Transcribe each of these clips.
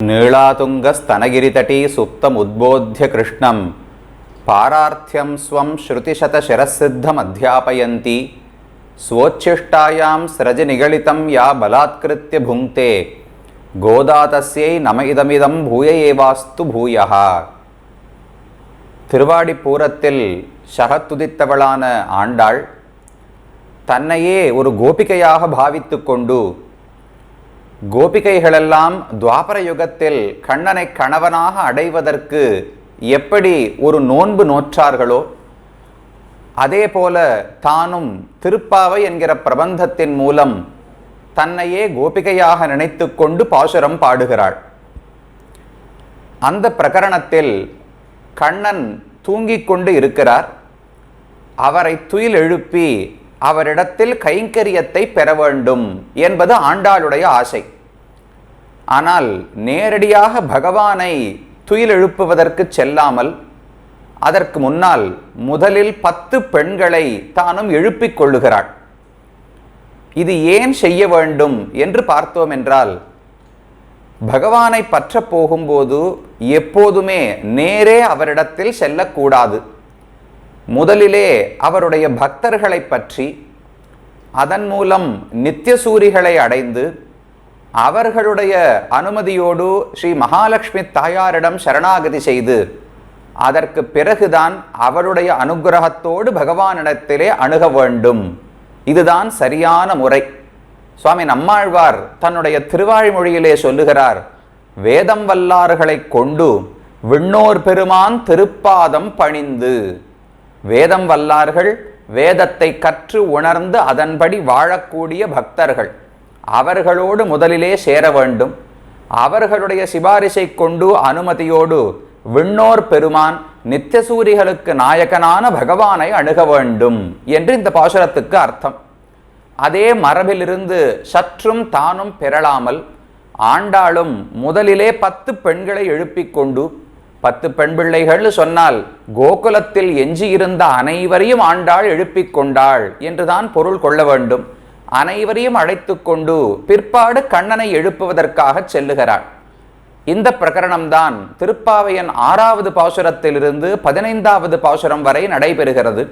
நீளாதுங்கஸ்தனகிரிதட்டி சுப்தம் உத்போத்திய கிருஷ்ணம் பாரார்த்தியம் ஸ்வம் ஸ்ருதிசதசிரசித்தம் அத்தியாபயந்தி ஸ்வோச்சிஷ்டாயாம் சிரஜி நிகழிதம் யா பலாத்கிருத்திய புங்கே கோதா தஸ்யை நம இதமிதம் பூய ஏவாஸ்து பூயா திருவாடிப்பூரத்தில் சகத்துதித்தவளான ஆண்டாள் தன்னையே ஒரு கோபிகையாக பாவித்து கொண்டு கோபிகைகளெல்லாம் துவாபர யுகத்தில் கண்ணனை கணவனாக அடைவதற்கு எப்படி ஒரு நோன்பு நோற்றார்களோ அதே போல தானும் திருப்பாவை என்கிற பிரபந்தத்தின் மூலம் தன்னையே கோபிகையாக நினைத்து கொண்டு பாசுரம் பாடுகிறாள். அந்த பிரகரணத்தில் கண்ணன் தூங்கிக் கொண்டு இருக்கிறார். அவரை துயில் எழுப்பி அவரிடத்தில் கைங்கரியத்தை பெற வேண்டும் என்பது ஆண்டாளுடைய ஆசை. ஆனால் நேரடியாக பகவானை துயில் எழுப்புவதற்கு செல்லாமல் அதற்கு முன்னால் முதலில் பத்து பெண்களை தானும் எழுப்பிக் கொள்ளுகிறாள். இது ஏன் செய்ய வேண்டும் என்று பார்த்தோம் என்றால் பகவானை பற்ற போகும்போது எப்போதுமே நேரே அவரிடத்தில் செல்லக்கூடாது. முதலிலே அவருடைய பக்தர்களை பற்றி அதன் மூலம் நித்தியசூரிகளை அடைந்து அவர்களுடைய அனுமதியோடு ஸ்ரீ மகாலட்சுமி தாயாரிடம் சரணாகதி செய்து அதற்கு பிறகுதான் அவருடைய அனுகிரகத்தோடு பகவானிடத்திலே அணுக வேண்டும். இதுதான் சரியான முறை. சுவாமி நம்மாழ்வார் தன்னுடைய திருவாழ்மொழியிலே சொல்லுகிறார் வேதம் வல்லார்களை கொண்டு விண்ணோர் பெருமான் திருப்பாதம் பணிந்து. வேதம் வல்லார்கள் வேதத்தை கற்று உணர்ந்து அதன்படி வாழக்கூடிய பக்தர்கள். அவர்களோடு முதலிலே சேர வேண்டும். அவர்களுடைய சிபாரிசை கொண்டு அனுமதியோடு விண்ணோர் பெருமான் நித்தியசூரிகளுக்கு நாயகனான பகவானை அணுக வேண்டும் என்று இந்த பாசுரத்துக்கு அர்த்தம். அதே மரபிலிருந்து சற்றும் தானும் பெறலாமல் ஆண்டாளும் முதலிலே பத்து பெண்களை எழுப்பிக் கொண்டு பத்து பெண் பிள்ளைகள் சொன்னால் கோகுலத்தில் எஞ்சியிருந்த அனைவரையும் ஆண்டாள் எழுப்பிக் கொண்டாள் என்றுதான் பொருள் கொள்ள வேண்டும். அனைவரையும் அழைத்து கொண்டு பிற்பாடு கண்ணனை எழுப்புவதற்காக செல்லுகிறாள். இந்த பிரகரணம்தான் திருப்பாவையன் ஆறாவது பாசுரத்திலிருந்து பதினைந்தாவது பாசுரம் வரை நடைபெறுகிறது.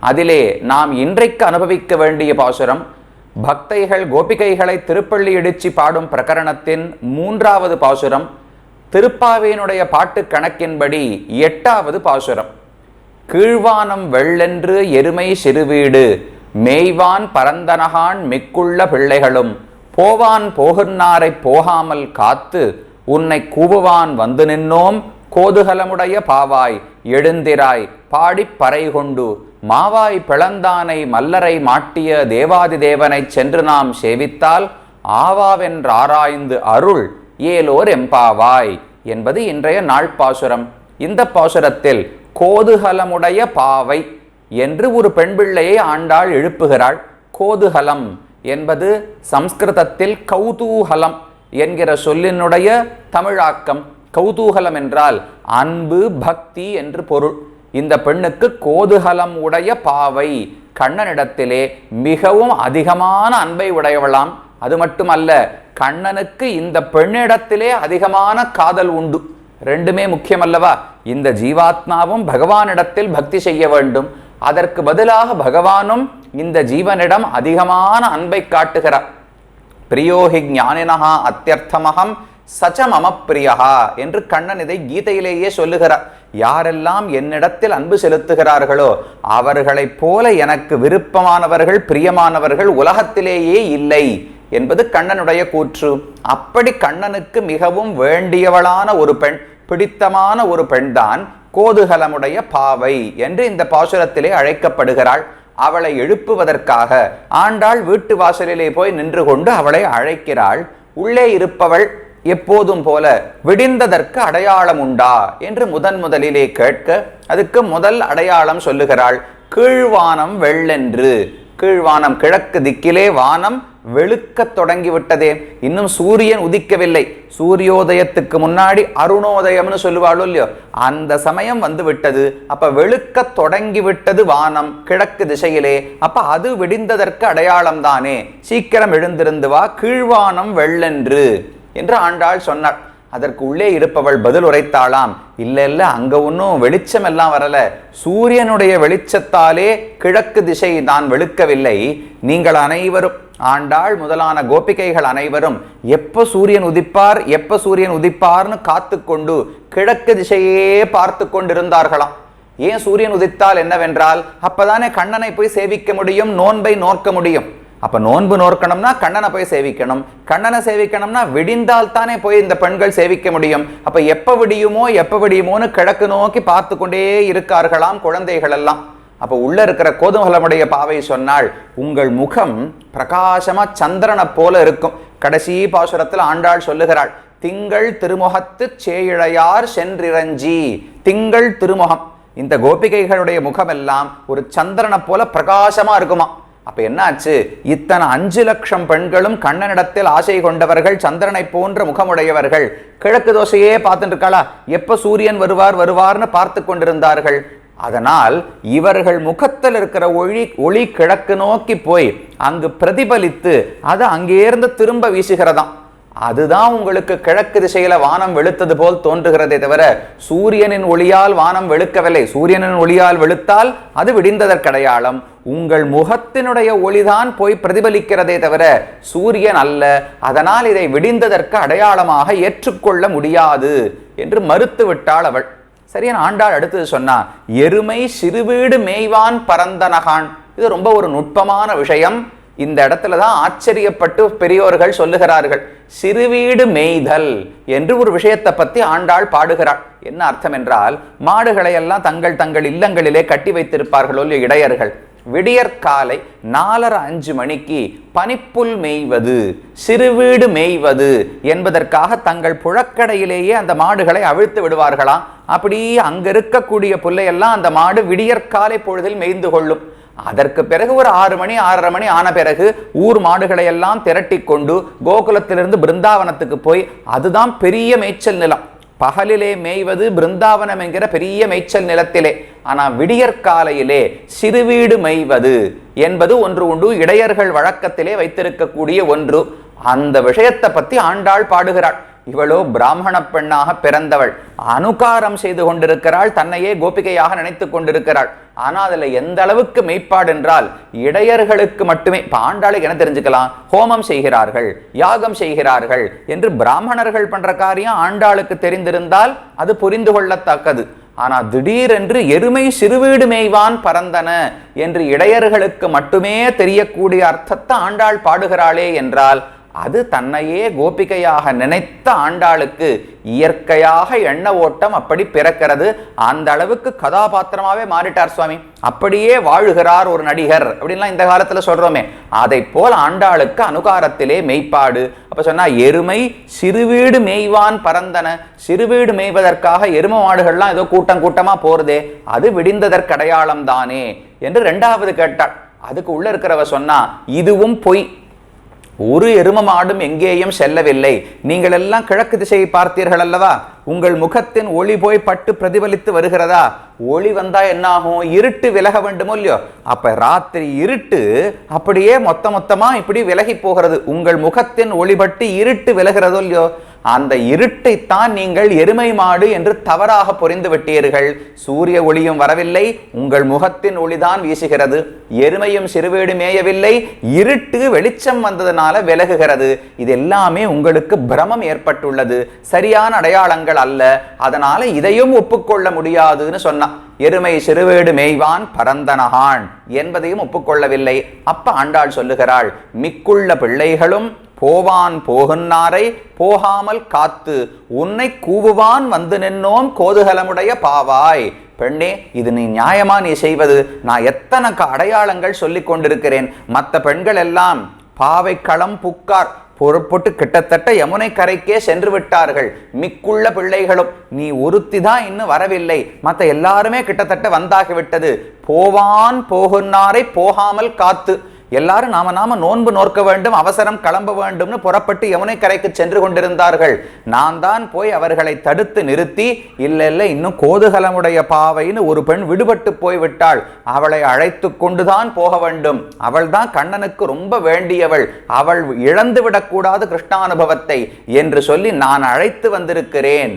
அதிலே நாம் இன்றைக்கு அனுபவிக்க வேண்டிய பாசுரம் பக்தைகள் கோபிகைகளை திருப்பள்ளி இடிச்சி பாடும் பிரகரணத்தின் மூன்றாவது பாசுரம் திருப்பாவையினுடைய பாட்டு கணக்கின்படி எட்டாவது பாசுரம். கீழ்வானம் வெள்ளென்று எருமை சிறுவீடு மேய்வான் பரந்தனகான் மிக்குள்ள பிள்ளைகளும் போவான் போகுன்னாரை போகாமல் காத்து உன்னை கூவுவான் வந்து நின்னோம் கோதுகலமுடைய பாவாய் எழுந்திராய் பாடிப் பறை கொண்டு மாவாய் பிளந்தானை மல்லரை மாட்டிய தேவாதி தேவனைச் சென்று நாம் சேவித்தால் ஆவாவென்றாராய்ந்து அருள் ஏலோர் எம்பாவாய் என்பது இன்றைய நாள் பாசுரம். இந்த பாசுரத்தில் கோதுகலமுடைய பாவை என்று ஒரு பெண் பிள்ளையை ஆண்டாள் எழுப்புகிறாள். கோதுகலம் என்பது சம்ஸ்கிருதத்தில் கௌதூகலம் என்கிற சொல்லினுடைய தமிழாக்கம். கௌதூகலம் என்றால் அன்பு பக்தி என்று பொருள். இந்த பெண்ணுக்கு கோதுகலம் உடைய பாவை கண்ணனிடத்திலே மிகவும் அதிகமான அன்பை உடையவளாம். அது மட்டுமல்ல கண்ணனுக்கு இந்த பெண்ணிடத்திலே அதிகமான காதல் உண்டு. ரெண்டுமே முக்கியமல்லவா? இந்த ஜீவாத்மாவும் பகவானிடத்தில் பக்தி செய்ய வேண்டும். அதற்கு பதிலாக பகவானும் இந்த ஜீவனிடம் அதிகமான அன்பை காட்டுகிறார். பிரியோஹி ஞானினஹா அத்தியர்த்தமகம் சச்ச மம என்று கண்ணன் இதை கீதையிலேயே சொல்லுகிறார். யாரெல்லாம் என்னிடத்தில் அன்பு செலுத்துகிறார்களோ அவர்களைப் போல எனக்கு விருப்பமானவர்கள் பிரியமானவர்கள் உலகத்திலேயே இல்லை என்பது கண்ணனுடைய கூற்று. அப்படி கண்ணனுக்கு மிகவும் வேண்டியவளான ஒரு பெண் பிடித்தமான ஒரு பெண்தான் கோதுகலமுடைய பாவை என்று இந்த பாசுரத்திலே அழைக்கப்படுகிறாள். அவளை எழுப்புவதற்காக. ஆண்டாள் வீட்டு வாசலிலே போய் நின்று கொண்டு அவளை அழைக்கிறாள். உள்ளே இருப்பவள் எப்போதும் போல விடிந்ததற்கு அடையாளம் உண்டா? என்று முதன் முதலிலே கேட்க அதுக்கு முதல் அடையாளம் சொல்லுகிறாள் கீழ்வானம் வெள்ளென்று. கீழ்வானம் கிழக்கு திக்கிலே வானம் வெளுக்கத் தொடங்கிவிட்டதே. இன்னும் சூரியன் உதிக்கவில்லை. சூரியோதயத்துக்கு முன்னாடி அருணோதயம்னு சொல்லுவாளோ இல்லையோ? அந்த சமயம் வந்து விட்டது அப்ப வெளுக்கத் தொடங்கி விட்டது வானம் கிழக்கு திசையிலே. அப்ப அது விடிந்ததற்கு அடையாளம் தானே. சீக்கிரம் எழுந்திருந்து வா கீழ்வானம் வெள்ளென்று என்று ஆண்டாள் சொன்னாள். அதற்கு உள்ளே இருப்பவள் பதில் உரைத்தாளாம். இல்ல இல்ல அங்க ஒன்றும் வெளிச்சம் எல்லாம் வரல. சூரியனுடைய வெளிச்சத்தாலே கிழக்கு திசை தான் வெளுக்கவில்லை. நீங்கள் அனைவரும் ஆண்டாள் முதலான கோபிகைகள் அனைவரும் எப்ப சூரியன் உதிப்பார் எப்ப சூரியன் உதிப்பார்னு காத்து கொண்டு கிழக்கு திசையே பார்த்து கொண்டிருந்தார்களாம். ஏன் சூரியன் உதித்தால் என்னவென்றால் அப்பதானே கண்ணனை போய் சேவிக்க முடியும் நோன்பை நோக்க முடியும். அப்ப நோன்பு நோக்கணும்னா கண்ணனை போய் சேவிக்கணும். கண்ணனை சேவிக்கணும்னா விடிந்தால் தானே போய் இந்த பெண்கள் சேவிக்க முடியும். அப்ப எப்ப விடியுமோ எப்ப விடியுமோன்னு கிழக்கு நோக்கி பார்த்து கொண்டே இருக்கார்களாம் குழந்தைகள் எல்லாம் அப்போ உள்ள இருக்கிற கோதுமலமுடைய பாவை சொன்னால் உங்கள் முகம் பிரகாசமா சந்திரனை போல இருக்கும். கடைசி பாசுரத்தில் ஆண்டாள் சொல்லுகிறாள் திங்கள் திருமுகத்து சேயிழையார் சென்றிரஞ்சி திங்கள் திருமுகம். இந்த கோபிகைகளுடைய முகமெல்லாம் ஒரு சந்திரனை போல பிரகாசமா இருக்குமா அப்போ என்னாச்சு? இத்தனை அஞ்சு லட்சம் பெண்களும் கண்ணனிடத்தில் ஆசை கொண்டவர்கள் சந்திரனை போன்ற முகமுடையவர்கள். கிழக்கு தோசையே பார்த்துட்டு இருக்காளா? எப்போ சூரியன் வருவார் வருவார்னு பார்த்து கொண்டிருந்தார்கள். அதனால் இவர்கள் முகத்தில் இருக்கிற ஒளி ஒளி கிழக்கு நோக்கி போய் அங்கு பிரதிபலித்து அது அங்கேருந்து திரும்ப வீசுகிறதாம். அதுதான் உங்களுக்கு கிழக்கு திசையில வானம் வெளுத்தது போல் தோன்றுகிறதே தவிர சூரியனின் ஒளியால் வானம் வெளுக்கவில்லை. சூரியனின் ஒளியால் வெளுத்தால் அது விடிந்ததற்கடையாளம். உங்கள் முகத்தினுடைய ஒளிதான் போய் பிரதிபலிக்கிறதே தவிர சூரியன் அல்ல. அதனால் இதை விடிந்ததற்கு அடையாளமாக ஏற்றுக்கொள்ள முடியாது என்று மறுத்து விட்டாள் அவள். சரியான ஆண்டாள் அடுத்தது சொன்னா எருமை சிறுவீடு மேய்வான் பரந்தனகான் இது ரொம்ப ஒரு நுட்பமான விஷயம். இந்த இடத்துல தான் ஆச்சரியப்பட்டு பெரியோர்கள் சொல்லுகிறார்கள் சிறுவீடு மேய்தல் என்று ஒரு விஷயத்தை பத்தி ஆண்டாள் பாடுகிறாள். என்ன அர்த்தம் என்றால் மாடுகளை எல்லாம் தங்கள் தங்கள் இல்லங்களிலே கட்டி வைத்திருப்பார்களோ இல்லையோ இடையர்கள். விடியற்காலை நாலரை அஞ்சு மணிக்கு பனிப்புல் மேய்வது சிறுவீடு மேய்வது என்பதற்காக தங்கள் புழக்கடையிலேயே அந்த மாடுகளை அவிழ்த்து விடுவார்களாம். அப்படி அங்க இருக்கக்கூடிய புல்லையெல்லாம் அந்த மாடு விடியற்காலை பொழுதில் மேய்ந்து கொள்ளும். அதற்கு பிறகு ஒரு ஆறு மணி ஆறரை மணி ஆன பிறகு ஊர் மாடுகளை எல்லாம் திரட்டி கொண்டு கோகுலத்திலிருந்து பிருந்தாவனத்துக்கு போய் அதுதான் பெரிய மேய்ச்சல் நிலம். பகலிலே மேய்வது பிருந்தாவனம் என்கிற பெரிய மேய்ச்சல் நிலத்திலே. ஆனா விடியற்காலையிலே சிறுவீடு மேய்வது என்பது ஒன்று உண்டு. இடையர்கள் வழக்கத்திலே வைத்திருக்கக்கூடிய ஒன்று. அந்த விஷயத்தை பத்தி ஆண்டாள் பாடுகிறாள். இவளோ பிராமண பெண்ணாக பிறந்தவள். அனுகாரம் செய்து கொண்டிருக்கிறாள் தன்னையே கோபிகையாக நினைத்து கொண்டிருக்கிறாள். ஆனா அதுல எந்த அளவுக்கு மெய்ப்பாடு என்றால் இடையர்களுக்கு மட்டுமே பாண்டாளை ஆண்டாளுக்கு என்ன தெரிஞ்சுக்கலாம்? ஹோமம் செய்கிறார்கள் யாகம் செய்கிறார்கள் என்று பிராமணர்கள் பண்ற காரியம் ஆண்டாளுக்கு தெரிந்திருந்தால் அது புரிந்து கொள்ளத்தக்கது. ஆனா திடீரென்று எருமை சிறுவீடு மேய்வான் பறந்தன என்று இடையர்களுக்கு மட்டுமே தெரியக்கூடிய அர்த்தத்தை ஆண்டாள் பாடுகிறாளே என்றால் அது தன்னையே கோபிகையாக நினைத்த ஆண்டாளுக்கு இயற்கையாக எண்ண ஓட்டம் அப்படி பிறக்கிறது. அந்த அளவுக்கு கதாபாத்திரமாவே மாறிட்டார் சுவாமி. அப்படியே வாழுகிறார் ஒரு நடிகர் அப்படின்லாம் இந்த காலத்துல சொல்றோமே. அதை போல் ஆண்டாளுக்கு அனுகாரத்திலே மெய்ப்பாடு. அப்ப சொன்னா எருமை சிறுவீடு மேய்வான் பறந்தன சிறுவீடு மேய்வதற்காக எரும மாடுகள்லாம் ஏதோ கூட்டம் கூட்டமா போறதே. அது விடிந்ததற்கடையாளம் தானே? என்று ரெண்டாவது கேட்டாள். அதுக்கு உள்ள இருக்கிறவ சொன்னா இதுவும் பொய். ஒரு எரும மாடும் எங்கேயும் செல்லவில்லை. நீங்கள் எல்லாம் கிழக்கு திசையை பார்த்தீர்கள் அல்லவா? உங்கள் முகத்தின் ஒளி போய் பட்டு பிரதிபலித்து வருகிறதா? ஒளி வந்தா என்ன ஆகும் இருட்டு விலக வேண்டுமோ இல்லையோ? அப்ப ராத்திரி இருட்டு அப்படியே மொத்த மொத்தமா இப்படி விலகி போகிறது. உங்கள் முகத்தின் ஒளிபட்டு இருட்டு விலகிறதோ இல்லையோ? அந்த இருட்டைத்தான் நீங்கள் எருமை மாடு என்று தவறாக புரிந்து விட்டீர்கள். சூரிய ஒளியும் வரவில்லை உங்கள் முகத்தின் ஒளிதான் வீசுகிறது. எருமையும் சிறுவேடு மேயவில்லை இருட்டு வெளிச்சம் வந்ததுனால விலகுகிறது. இது எல்லாமே உங்களுக்கு பிரமம் ஏற்பட்டுள்ளது. சரியான அடையாளங்கள் அல்ல. அதனால இதையும் ஒப்புக்கொள்ள முடியாதுன்னு சொன்னான். எருமை சிறுவேடு மேய்வான் பரந்தனகான் என்பதையும் ஒப்புக்கொள்ளவில்லை. அப்ப ஆண்டாள் சொல்லுகிறாள் மிக்குள்ள பிள்ளைகளும் போவான் போகுன்னாரை போகாமல் காத்து உன்னை கூவுவான் வந்து நின்னோம் கோதுகலமுடைய பாவாய். பெண்ணே இது நீ நியாயமா நீ செய்வது? நான் எத்தனை க- அடையாளங்கள் சொல்லிக் கொண்டிருக்கிறேன். மற்ற பெண்கள் எல்லாம் பாவை களம் புக்கார் பொறுப்பட்டு கிட்டத்தட்ட யமுனை கரைக்கே சென்று விட்டார்கள். மிக்குள்ள பிள்ளைகளும் நீ ஒருத்தி தான் இன்னும் வரவில்லை. மற்ற எல்லாருமே கிட்டத்தட்ட வந்தாகிவிட்டது போவான் போகுன்னாரை போகாமல் காத்து எல்லாரும் நாம நாம நோன்பு நோக்க வேண்டும் அவசரம் கிளம்ப வேண்டும்னு புறப்பட்டு யமுனை கரைக்கு சென்று கொண்டிருந்தார்கள். நான் தான் போய் அவர்களை தடுத்து நிறுத்தி இல்லை இல்லை இன்னும் கோதுகலமுடைய பாவைன்னு ஒரு பெண் விடுபட்டு போய்விட்டாள் அவளை அழைத்து கொண்டுதான் போக வேண்டும். அவள் தான் கண்ணனுக்கு ரொம்ப வேண்டியவள். அவள் இழந்து விடக்கூடாது கிருஷ்ணானுபவத்தை என்று சொல்லி நான் அழைத்து வந்திருக்கிறேன்.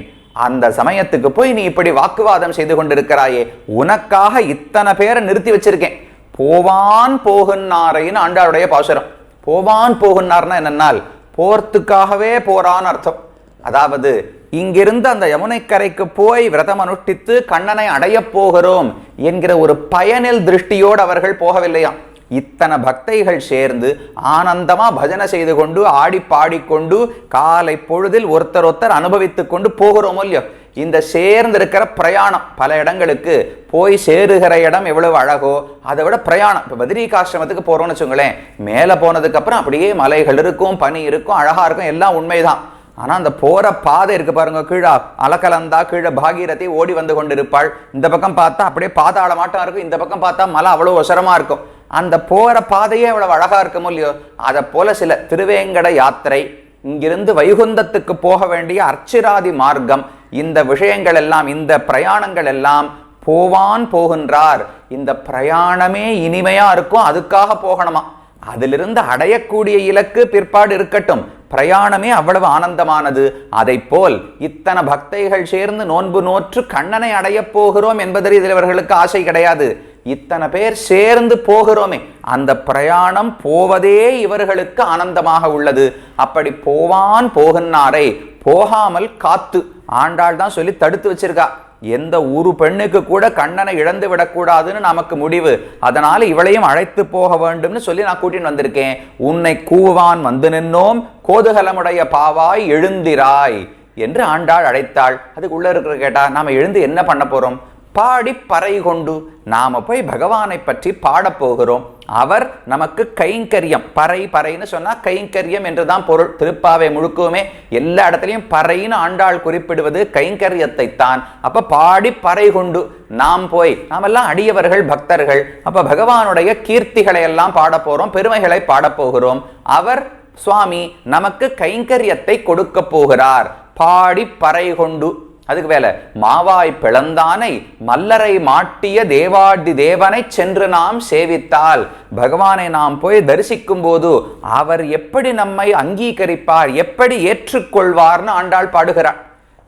அந்த சமயத்துக்கு போய் நீ இப்படி வாக்குவாதம் செய்து கொண்டிருக்கிறாயே. உனக்காக இத்தனை பேரை நிறுத்தி வச்சிருக்கேன். போவான் போகுன்னாரைன்னு ஆண்டாளுடைய பாசுரம். போவான் போகுன்னார்னா என்னென்னால் போர்த்துக்காகவே போறான் அர்த்தம். அதாவது இங்கிருந்து அந்த யமுனைக்கரைக்கு போய் விரதம் அனுஷ்டித்து கண்ணனை அடையப் போகிறோம் என்கிற ஒரு பயனில் திருஷ்டியோடு அவர்கள் போகவில்லையாம். இத்தனை பக்தைகள் சேர்ந்து ஆனந்தமாக பஜனை செய்து கொண்டு ஆடி பாடிக்கொண்டு காலை பொழுதில் ஒருத்தர் ஒருத்தர் அனுபவித்து கொண்டு போகிறோமோ இல்லையோ? இந்த சேர்ந்திருக்கிற பிரயாணம் பல இடங்களுக்கு போய் சேருகிற இடம் எவ்வளவு அழகோ அதை விட பிரயாணம். இப்போ பத்ரிகாசிரமத்துக்கு போகிறோம்னு வச்சுங்களேன் மேலே போனதுக்கப்புறம் அப்படியே மலைகள் இருக்கும் பனி இருக்கும் அழகாக இருக்கும் எல்லாம் உண்மைதான். ஆனால் அந்த போகிற பாதை இருக்கு பாருங்க கீழே. அலக்கலந்தா கீழே பாகீரதி ஓடி வந்து கொண்டிருப்பாள். இந்த பக்கம் பார்த்தா அப்படியே பாதாள மாட்டம் இருக்கும். இந்த பக்கம் பார்த்தா மலை அவ்வளோ ஒசரமாக இருக்கும். அந்த போகிற பாதையே அவ்வளோ அழகாக இருக்குமோ இல்லையோ? அதை போல சில திருவேங்கட யாத்திரை இங்கிருந்து வைகுந்தத்துக்கு போக வேண்டிய அர்ச்சிராதி மார்க்கம் இந்த விஷயங்கள் எல்லாம் இந்த பிரயாணங்கள் எல்லாம் போவான் போகின்றார். இந்த பிரயாணமே இனிமையாக இருக்கும். அதுக்காக போகணுமா? அதிலிருந்து அடையக்கூடிய இலக்கு பிற்பாடு இருக்கட்டும். பிரயாணமே அவ்வளவு ஆனந்தமானது. அதை போல் இத்தனை பக்தைகள் சேர்ந்து நோன்பு நோற்று கண்ணனை அடையப் போகிறோம் என்பதில் இதில் இவர்களுக்கு ஆசை கிடையாது. இத்தனை பேர் சேர்ந்து போகிறோமே. அந்த பிரயாணம் போவதே இவர்களுக்கு ஆனந்தமாக உள்ளது. அப்படி போவான் போகின்றாரை. போகாமல் காத்து. ஆண்டாள் தான் சொல்லி தடுத்து வச்சிருக்கா. எந்த ஒரு பெண்ணுக்கு கூட கண்ணனை இழந்து விடக்கூடாதுன்னு நமக்கு முடிவு. அதனால இவளையும் அழைத்து போக வேண்டும்னு சொல்லி நான் கூட்டின்னு வந்திருக்கேன். உன்னை கூவான் வந்து நின்னோம் கோதுகலமுடைய பாவாய் எழுந்திராய் என்று ஆண்டாள் அழைத்தாள். அதுக்கு உள்ள இருக்கிற கேட்டா நாம எழுந்து என்ன பண்ண போறோம்? பாடி பறை கொண்டு நாம் போய் பகவானை பற்றி பாடப் போகிறோம். அவர் நமக்கு கைங்கரியம். பறை பறைன்னு சொன்னால் கைங்கரியம் என்றுதான் பொருள். திருப்பாவை முழுக்கவுமே எல்லா இடத்துலையும் பறைன்னு ஆண்டாள் குறிப்பிடுவது கைங்கரியத்தை தான். அப்போ பாடி பறை கொண்டு நாம் போய் நாமெல்லாம் அடியவர்கள் பக்தர்கள். அப்போ பகவானுடைய கீர்த்திகளை எல்லாம் பாடப்போகிறோம் பெருமைகளை பாடப் போகிறோம். அவர் சுவாமி நமக்கு கைங்கரியத்தை கொடுக்க போகிறார். பாடி பறை கொண்டு அதுக்கு வேலை. மாவாய் பிளந்தானை மல்லரை மாட்டிய தேவாடி தேவனை சென்று நாம் சேவித்தால் பகவானை நாம் போய் தரிசிக்கும் போது அவர் எப்படி நம்மை அங்கீகரிப்பார் எப்படி ஏற்றுக்கொள்வார்னு ஆண்டாள் பாடுகிறார்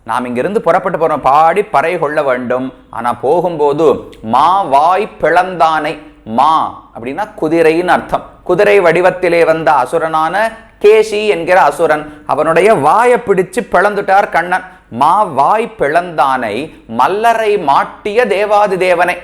நாம் இங்கிருந்து புறப்பட்டு போறோம். பாடி பறை கொள்ள வேண்டும். ஆனா போகும்போது மா வாய் பிளந்தானை மா அப்படின்னா குதிரைன்னு அர்த்தம். குதிரை வடிவத்திலே வந்த அசுரனான கேசி என்கிற அசுரன் அவனுடைய வாயை பிடிச்சு பிளந்துட்டார் கண்ணன். மா வாய் பிளந்தானை மல்லரை மாட்டிய தேவாதி தேவனை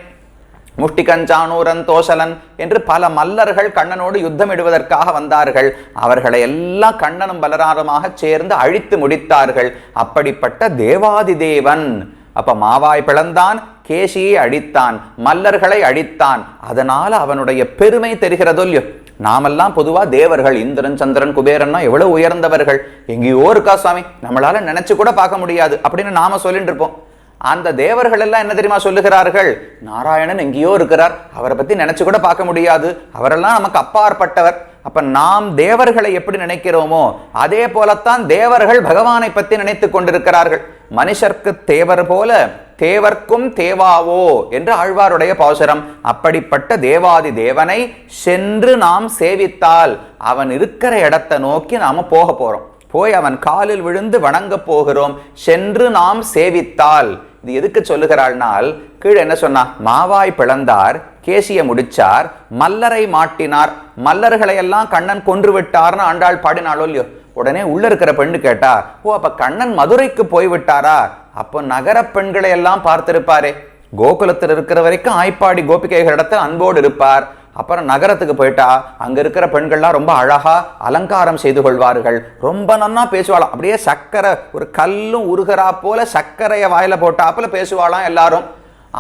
முஷ்டிகஞ்சானூரன் தோசலன் என்று பல மல்லர்கள் கண்ணனோடு யுத்தமிடுவதற்காக வந்தார்கள். அவர்களை எல்லாம் கண்ணனும் பலராரமாக சேர்ந்து அழித்து முடித்தார்கள். அப்படிப்பட்ட தேவாதி தேவன் அப்ப மாவாய் பிளந்தான் கேசியை அழித்தான் மல்லர்களை அழித்தான். அதனால அவனுடைய பெருமை தெரிகிறதோ இல்லையோ நாமெல்லாம் பொதுவா தேவர்கள் இந்திரன் சந்திரன் குபேரன்னா எவ்வளவு உயர்ந்தவர்கள். எங்கேயோ இருக்கா சுவாமி? நம்மளால நினைச்சு கூட பார்க்க முடியாது அப்படின்னு நாம சொல்லிட்டு இருப்போம். அந்த தேவர்கள் எல்லாம் என்ன தெரியுமா சொல்லுகிறார்கள்? நாராயணன் எங்கேயோ இருக்கிறார். அவரை பத்தி நினைச்சு கூட பார்க்க முடியாது. அவரெல்லாம் நமக்கு அப்பாற்பட்டவர். அப்ப நாம் தேவர்களை எப்படி நினைக்கிறோமோ அதே போலத்தான் தேவர்கள் பகவானை பத்தி நினைத்து கொண்டிருக்கிறார்கள். மனுஷர்க்கு தேவர் போல தேவர்க்கும் தேவாவோ என்று ஆழ்வாருடைய பாசுரம். அப்படிப்பட்ட தேவாதி தேவனை சென்று நாம் சேவித்தால் அவன் இருக்கிற இடத்தை நோக்கி நாம போக போறோம். போய் அவன் காலில் விழுந்து வணங்க போகிறோம். சென்று நாம் சேவித்தால். இது எதுக்கு சொல்லுகிறாள்னால் கீழே என்ன சொன்னா மாவாய் பிளந்தார் கேசிய முடிச்சார் மல்லரை மாட்டினார் மல்லர்களை எல்லாம் கண்ணன் கொன்று விட்டார்னு ஆண்டாள் பாடினாளோ இல்லையோ? உடனே உள்ள இருக்கிற பெண்ணு கேட்டா ஓ அப்ப கண்ணன் மதுரைக்கு போய் விட்டாரா அப்போ நகர பெண்களை எல்லாம் பார்த்திருப்பாரே. கோகுலத்தில் இருக்கிற வரைக்கும் ஆய்ப்பாடி கோபிகைகள் இடத்துல அன்போடு இருப்பார். அப்புறம் நகரத்துக்கு போயிட்டா அங்க இருக்கிற பெண்கள்லாம் ரொம்ப அழகா அலங்காரம் செய்து கொள்வார்கள். ரொம்ப நன்னா பேசுவாளாம். அப்படியே சக்கரை ஒரு கல்லும் உருகிறா போல சர்க்கரையை வாயில போட்டாப்புல பேசுவாளாம் எல்லாரும்.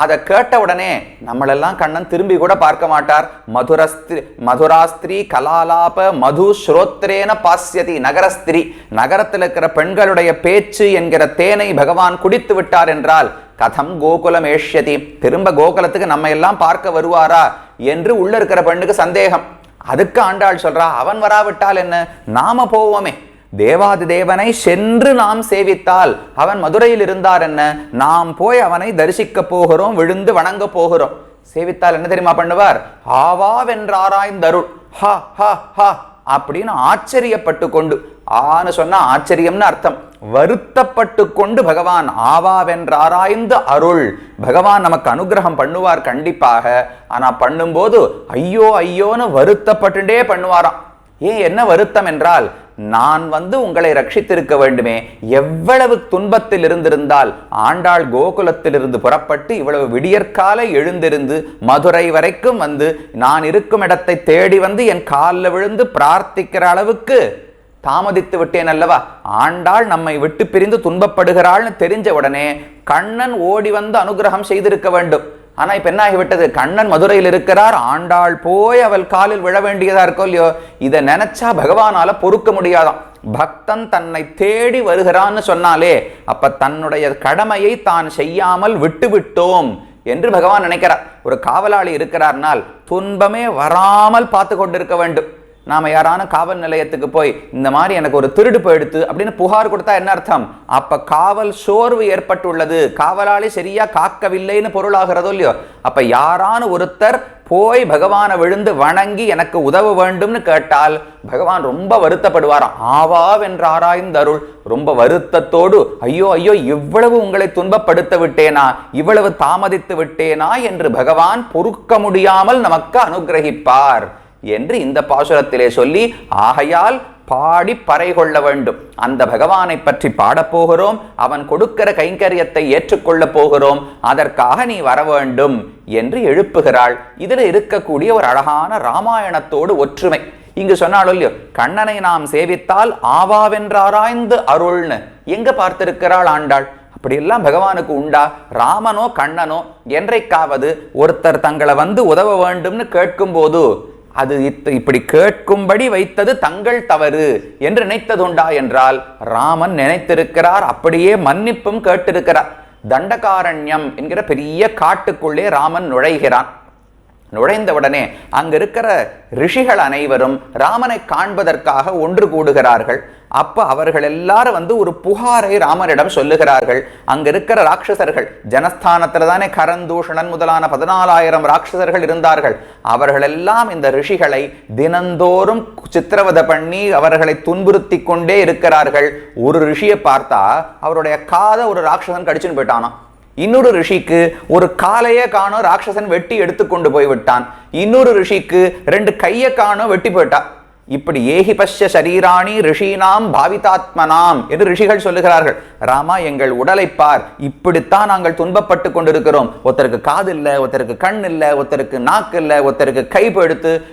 அதை கேட்ட உடனே நம்மளெல்லாம் கண்ணன் திரும்பி கூட பார்க்க மாட்டார். மதுரஸ்திரி மதுராஸ்திரி கலாலாப மது ஸ்ரோத்ரேன பாஸ்யதி நகரஸ்திரி. நகரத்தில் இருக்கிற பெண்களுடைய பேச்சு என்கிற தேனை பகவான் குடித்து விட்டார் என்றால் கதம் கோகுலம் ஏஷ்யதி திரும்ப கோகுலத்துக்கு நம்ம எல்லாம் பார்க்க வருவாரா என்று உள்ள இருக்கிற பெண்ணுக்கு சந்தேகம். அதுக்கு ஆண்டாள் சொல்றா அவன் வராவிட்டால் என்ன? நாம போவோமே. தேவாதி தேவனை சென்று நாம் சேவித்தால் அவன் மதுரையில் இருந்தார் என்ன? நாம் போய் அவனை தரிசிக்க போகிறோம் விழுந்து வணங்க போகிறோம். சேவித்தால் என்ன தெரியுமா பண்ணுவார்? ஆவாவென்றாராய்ந்தருள் ஹா ஹா ஹா அப்படின்னு ஆச்சரியப்பட்டு கொண்டு ஆன்னு சொன்னா ஆச்சரியம்னு அர்த்தம். வருத்தப்பட்டு கொண்டு பகவான் ஆவாவென்றாராய்ந்து அருள். பகவான் நமக்கு அனுகிரகம் பண்ணுவார் கண்டிப்பாக. ஆனா பண்ணும்போது ஐயோ ஐயோன்னு வருத்தப்பட்டுட்டே பண்ணுவாராம். ஏன் என்ன வருத்தம் என்றால் நான் வந்து உங்களை ரட்சித்திருக்க வேண்டுமே. எவ்வளவு துன்பத்தில் இருந்திருந்தால் ஆண்டாள் கோகுலத்திலிருந்து புறப்பட்டு இவ்வளவு விடியற்காலை எழுந்திருந்து மதுரை வரைக்கும் வந்து நான் இருக்கும் இடத்தை தேடி வந்து என் காலில் விழுந்து பிரார்த்திக்கிற அளவுக்கு தாமதித்து விட்டேன் அல்லவா? ஆண்டாள் நம்மை விட்டு பிரிந்து துன்பப்படுகிறாள்னு தெரிஞ்ச உடனே கண்ணன் ஓடி வந்து அனுகிரகம் செய்திருக்க வேண்டும். ஆனால் இப்போ என்ன ஆகிவிட்டது கண்ணன் மதுரையில் இருக்கிறார். ஆண்டாள் போய் அவள் காலில் விழ வேண்டியதா இருக்கோ இல்லையோ? இதை நினைச்சா பகவானால பொறுக்க முடியாதான் பக்தன் தன்னை தேடி வருகிறான்னு சொன்னாலே அப்போ தன்னுடைய கடமையை தான் செய்யாமல் விட்டுவிட்டோம் என்று பகவான் நினைக்கிறார். ஒரு காவலாளி இருக்கிறார்னால் துன்பமே வராமல் பார்த்து கொண்டிருக்க வேண்டும். நாம் யாரான காவல் நிலையத்துக்கு போய் இந்த மாதிரி எனக்கு ஒரு திருடு போயிடுத்து அப்படின்னு புகார் கொடுத்தா என்ன அர்த்தம்? அப்போ காவல் சோர்வு ஏற்பட்டுள்ளது. காவலாளி சரியா காக்கவில்லைன்னு பொருளாகிறதோ இல்லையோ? அப்போ யாரான ஒருத்தர் போய் பகவானை விழுந்து வணங்கி எனக்கு உதவ வேண்டும்னு கேட்டால் பகவான் ரொம்ப வருத்தப்படுவாராம். ஆவாவென்று ஆராய்ந்த அருள் ரொம்ப வருத்தத்தோடு ஐயோ ஐயோ இவ்வளவு உங்களை துன்பப்படுத்த விட்டேனா? இவ்வளவு தாமதித்து விட்டேனா? என்று பகவான் பொறுக்க முடியாமல் நமக்கு அனுகிரகிப்பார். என்று இந்த பாசுரத்திலே சொல்லி ஆகையால் பாடி பறை கொள்ள வேண்டும். அந்த பகவானை பற்றி பாடப் போகிறோம் அவன் கொடுக்கிற கைங்கரியத்தை ஏற்றுக்கொள்ளப் போகிறோம் அதற்காக நீ வர வேண்டும் என்று எழுப்புகிறாள். இதில் இருக்கக்கூடிய ஒரு அழகான ராமாயணத்தோடு ஒற்றுமை. இங்கு சொன்னாலும் இல்லையோ கண்ணனை நாம் சேவித்தால் ஆவாவென்றாராய்ந்து அருள்னு. எங்க பார்த்திருக்கிறாள் ஆண்டாள்? அப்படியெல்லாம் பகவானுக்கு உண்டா? ராமனோ கண்ணனோ என்றைக்காவது ஒருத்தர் தங்களை வந்து உதவ வேண்டும்னு கேட்கும்போது அது இப்படி கேட்கும்படி வைத்தது தங்கள் தவறு என்று நினைத்ததுண்டா என்றால் ராமன் நினைத்திருக்கிறார் அப்படியே மன்னிப்பும் கேட்டிருக்கிறார். தண்டகாரண்யம் என்கிற பெரிய காட்டுக்குள்ளே ராமன் நுழைகிறான். நுழைந்தவுடனே அங்கிருக்கிற ரிஷிகள் அனைவரும் ராமனை காண்பதற்காக ஒன்று கூடுகிறார்கள். அப்ப அவர்கள் எல்லாரும் வந்து ஒரு புகாரை ராமனிடம் சொல்லுகிறார்கள். அங்க இருக்கிற ராட்சசர்கள் ஜனஸ்தானத்துல தானே கரந்தூஷணன் முதலான பதினாலாயிரம் ராட்சசர்கள் இருந்தார்கள். அவர்கள் எல்லாம் இந்த ரிஷிகளை தினந்தோறும் சித்திரவதை பண்ணி அவர்களை துன்புறுத்தி கொண்டே இருக்கிறார்கள். ஒரு ரிஷியை பார்த்தா அவருடைய காதை ஒரு ராட்சசன் கடிச்சுன்னு போயிட்டானாம். இன்னொரு ரிஷிக்கு ஒரு காலையே காணும் ராட்சசன் வெட்டி எடுத்துக்கொண்டு போய் விட்டான் இன்னொரு ரிஷிக்கு ரெண்டு கையை காணும் வெட்டி போயிட்டான் இப்படி ஏகி பஷ்ய சரீராணி ரிஷினாம் பாவிதாத்மனாம் என்று ரிஷிகள் சொல்லுகிறார்கள். ராமா எங்கள் உடலை பார். இப்படித்தான் நாங்கள் துன்பப்பட்டு கொண்டிருக்கிறோம். ஒருத்தருக்கு காது இல்லை ஒருத்தருக்கு கண் இல்லை ஒருத்தருக்கு நாக்கு இல்லை ஒருத்தருக்கு கை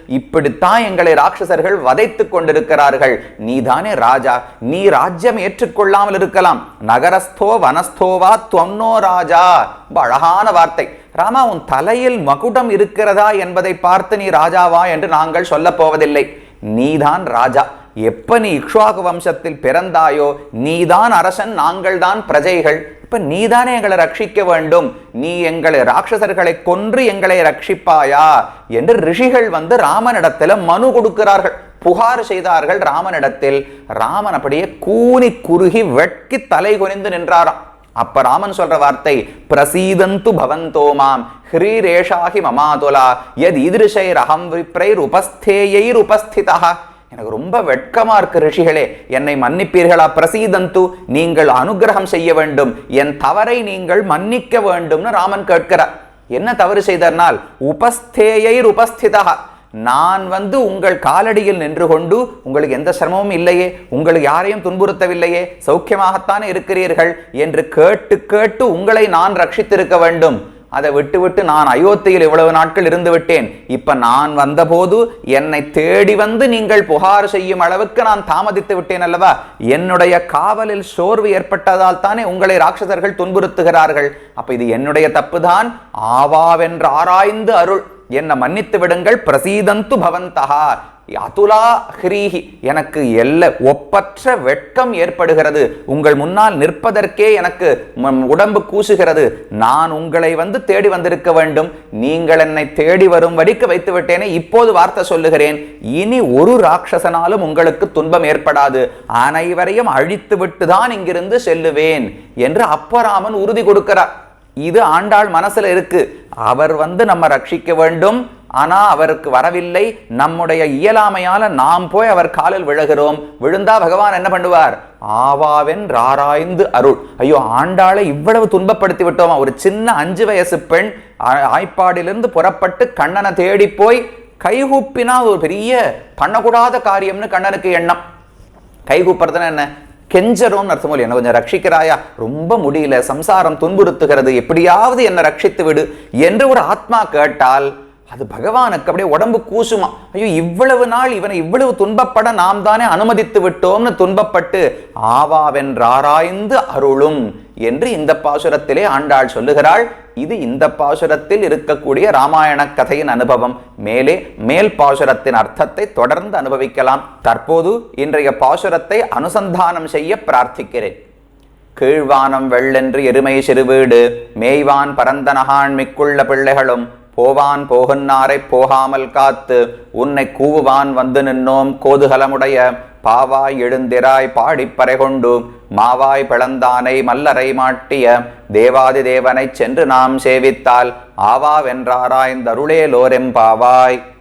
இப்படித்தான் எங்களை ராட்சசர்கள் வதைத்து கொண்டிருக்கிறார்கள். நீதானே ராஜா. நீ ராஜ்யம் ஏற்றுக்கொள்ளாமல் இருக்கலாம். நகரஸ்தோ வனஸ்தோவா துவம்னோ ராஜா. ரொம்ப அழகான வார்த்தை. ராமா உன் தலையில் மகுடம் இருக்கிறதா என்பதை பார்த்து நீ ராஜாவா என்று நாங்கள் சொல்லப் போவதில்லை. நீதான் ராஜா. எப்ப நீ இக்ஷ்வாகு வம்சத்தில் பிறந்தாயோ நீதான் அரசன் நாங்கள் தான் பிரஜைகள். இப்ப நீதானே எங்களை ரட்சிக்க வேண்டும். நீ எங்களை ராட்சசர்களை கொன்று எங்களை ரட்சிப்பாயா? என்று ரிஷிகள் வந்து ராமனிடத்துல மனு கொடுக்கிறார்கள். புகார் செய்தார்கள் ராமனிடத்தில். ராமன் அப்படியே கூனி குறுகி வெட்கி தலை குனிந்து நின்றாராம். அப்ப ராமன் சொல்ற வார்த்தை பிரசீதந்து பவந்தோ மாம் மமாதுலா எத் ஈதிருஷை ரஹம் விப்ரைர் உபஸ்தேயைர் உபஸ்திதா எனக்கு ரொம்ப வெட்கமா இருக்கு ரிஷிகளே என்னை மன்னிப்பீர்களா? பிரசீதந்து நீங்கள் அனுகிரகம் செய்ய வேண்டும் என் தவறை நீங்கள் மன்னிக்க வேண்டும்னு ராமன் கேட்கிறார். என்ன தவறு செய்தனால் உபஸ்தேயைர் உபஸ்திதா நான் வந்து உங்கள் காலடியில் நின்று கொண்டு உங்களுக்கு எந்த சிரமமும் இல்லையே உங்களுக்கு யாரையும் துன்புறுத்தவில்லையே சௌக்கியமாகத்தானே இருக்கிறீர்கள் என்று கேட்டு கேட்டு உங்களை நான் ரட்சித்திருக்க வேண்டும். அதை விட்டுவிட்டு நான் அயோத்தியில் இவ்வளவு நாட்கள் இருந்து விட்டேன். இப்ப நான் வந்தபோது என்னை தேடி வந்து நீங்கள் புகார் செய்யும் அளவுக்கு நான் தாமதித்து விட்டேன் அல்லவா? என்னுடைய காவலில் சோர்வு ஏற்பட்டதால் தானே உங்களை ராட்சசர்கள் துன்புறுத்துகிறார்கள். அப்ப இது என்னுடைய தப்புதான். ஆவாவென்று ஆராய்ந்து அருள் என்னை மன்னித்து விடுங்கள் பிரசீதந்து பவந்தகா அதுலா ஹ்ரீஹி. எனக்கு எல்ல ஒப்பற்ற வெட்கம் ஏற்படுகிறது. உங்கள் முன்னால் நிற்பதற்கே எனக்கு உடம்பு கூசுகிறது. நான் உங்களை வந்து தேடி வந்திருக்க வேண்டும். நீங்கள் என்னை தேடி வரும்படிக்கு வைத்து விட்டேனே இப்போது வார்த்தை சொல்லுகிறேன். இனி ஒரு ராட்சசனாலும் உங்களுக்கு துன்பம் ஏற்படாது. அனைவரையும் அழித்து விட்டு தான் இங்கிருந்து செல்லுவேன் என்று அப்பராமன் உறுதி கொடுக்கிறார். இது ஆண்டாள் மனசுல இருக்கு. அவர் வந்து நம்ம ரட்சிக்க வேண்டும். ஆனா அவருக்கு வரவில்லை. நம்முடைய இயலாமையால நாம் போய் அவர் காலில் விழுகிறோம். விழுந்தா பகவான் என்ன பண்ணுவார்? ஆவாவென் ராராய்ந்து அருள். ஐயோ ஆண்டாளை இவ்வளவு துன்பப்படுத்தி விட்டோமா? ஒரு சின்ன அஞ்சு வயசு பெண் ஆய்ப்பாடிலிருந்து புறப்பட்டு கண்ணனை தேடி போய் கைகூப்பினா ஒரு பெரிய பண்ணக்கூடாத காரியம்னு கண்ணனுக்கு எண்ணம். கைகூப்புறதுன்னா என்ன? கெஞ்சரோன்னு அர்த்தமோ இல்லை என்ன கொஞ்சம் ரட்சிக்கிறாயா? ரொம்ப முடியல. சம்சாரம் துன்புறுத்துகிறது. எப்படியாவது என்னை ரட்சித்து விடு என்று ஒரு ஆத்மா கேட்டால் அது பகவானுக்கு அப்படியே உடம்பு கூசுமா. ஐயோ இவ்வளவு நாள் இவனை இவ்வளவு துன்பப்பட நாம் தானே அனுமதித்து விட்டோம்னு துன்பப்பட்டு ஆவாவென்றாராய்ந்து அருளும் என்று இந்த பாசுரத்திலே ஆண்டாள் சொல்லுகிறாள். இது இந்த பாசுரத்தில் இருக்கக்கூடிய ராமாயண கதையின் அனுபவம். மேலே மேல் பாசுரத்தின் அர்த்தத்தை தொடர்ந்து அனுபவிக்கலாம். தற்போது இன்றைய பாசுரத்தை அனுசந்தானம் செய்ய பிரார்த்திக்கிறேன். கீழ்வானம் வெள்ளென்று எருமை சிறுவீடு மேய்வான் பரந்தனகான் மிக்குள்ள பிள்ளைகளும் போவான் போகுன்னாரை போகாமல் காத்து உன்னை கூவுவான் வந்து நின்னோம் கோதுகலமுடைய பாவாய் எழுந்திராய் பாடிப்பறை கொண்டு மாவாய் பிளந்தானை மல்லரை மாட்டிய தேவாதி தேவனைச் சென்று நாம் சேவித்தால் ஆவாவென்றாராய்ந்தருளேலோரெம்பாவாய்